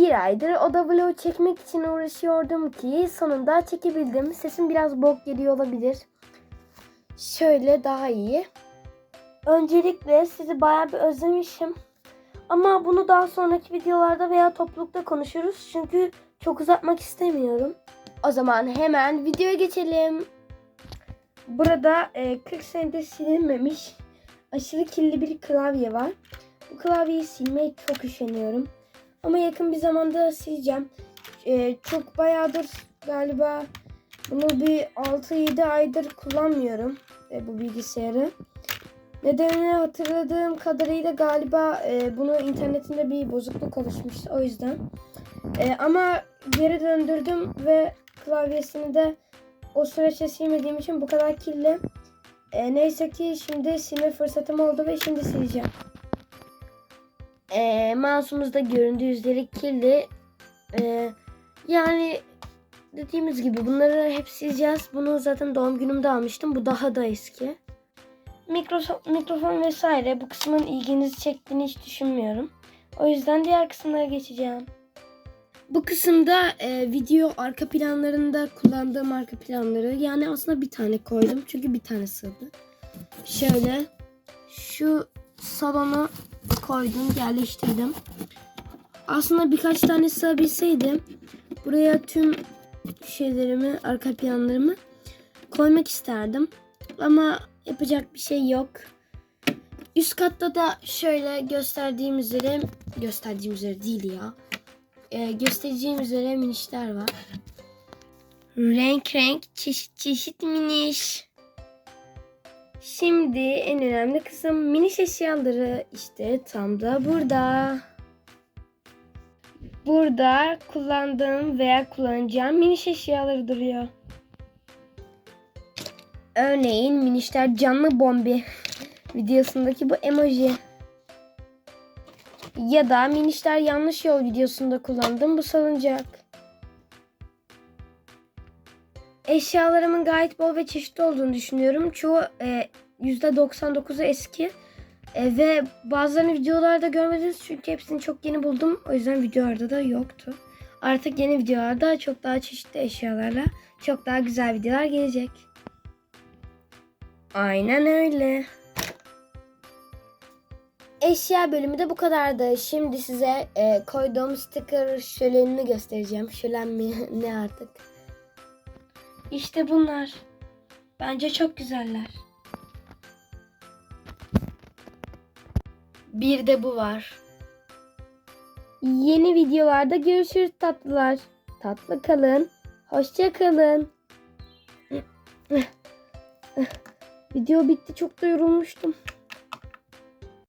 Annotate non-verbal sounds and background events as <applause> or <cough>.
bir aydır oda vlogu çekmek için uğraşıyordum ki sonunda çekebildim. Sesim biraz bok geliyor olabilir. Şöyle daha iyi. Öncelikle sizi bayağı bir özlemişim. Ama bunu daha sonraki videolarda veya toplulukta konuşuruz. Çünkü çok uzatmak istemiyorum. O zaman hemen videoya geçelim. Burada e, 40 senedir silinmemiş aşırı kirli bir klavye var. Bu klavyeyi silmeye çok üşeniyorum. Ama yakın bir zamanda sileceğim. E, çok bayağıdır galiba bunu bir 6-7 aydır kullanmıyorum e, bu bilgisayarı. Nedenini hatırladığım kadarıyla galiba e, bunu internetinde bir bozukluk oluşmuştu o yüzden. E, ama geri döndürdüm ve klavyesini de o süreçte silmediğim için bu kadar kirli. E, neyse ki şimdi silme fırsatım oldu ve şimdi sileceğim. E, mouse'umuzda göründüğü üzere kirli. E, yani dediğimiz gibi bunları hep sileceğiz. Bunu zaten doğum günümde almıştım. Bu daha da eski. Mikrofon, mikrofon vesaire bu kısmın ilginizi çektiğini hiç düşünmüyorum. O yüzden diğer kısımlara geçeceğim. Bu kısımda e, video arka planlarında kullandığım arka planları yani aslında bir tane koydum çünkü bir tane sığdı. Şöyle şu salonu koydum yerleştirdim. Aslında birkaç tane sığabilseydim buraya tüm şeylerimi arka planlarımı koymak isterdim. Ama yapacak bir şey yok. Üst katta da şöyle gösterdiğim üzere gösterdiğim üzere değil ya e, göstereceğim üzere minişler var. Renk renk çeşit çeşit miniş. Şimdi en önemli kısım miniş eşyaları işte tam da burada. Burada kullandığım veya kullanacağım miniş eşyaları duruyor. Örneğin minişler canlı bombi videosundaki bu emoji. Ya da minişler yanlış yol videosunda kullandığım bu salıncak. Eşyalarımın gayet bol ve çeşitli olduğunu düşünüyorum. Çoğu e, %99'u eski. E, ve bazılarını videolarda görmediniz çünkü hepsini çok yeni buldum. O yüzden videolarda da yoktu. Artık yeni videolarda çok daha çeşitli eşyalarla çok daha güzel videolar gelecek. Aynen öyle. Eşya bölümü de bu kadardı. Şimdi size e, koyduğum sticker şölenini göstereceğim. Şölen mi <laughs> ne artık. İşte bunlar. Bence çok güzeller. Bir de bu var. Yeni videolarda görüşürüz tatlılar. Tatlı kalın. Hoşça kalın. <laughs> Video bitti. Çok da yorulmuştum.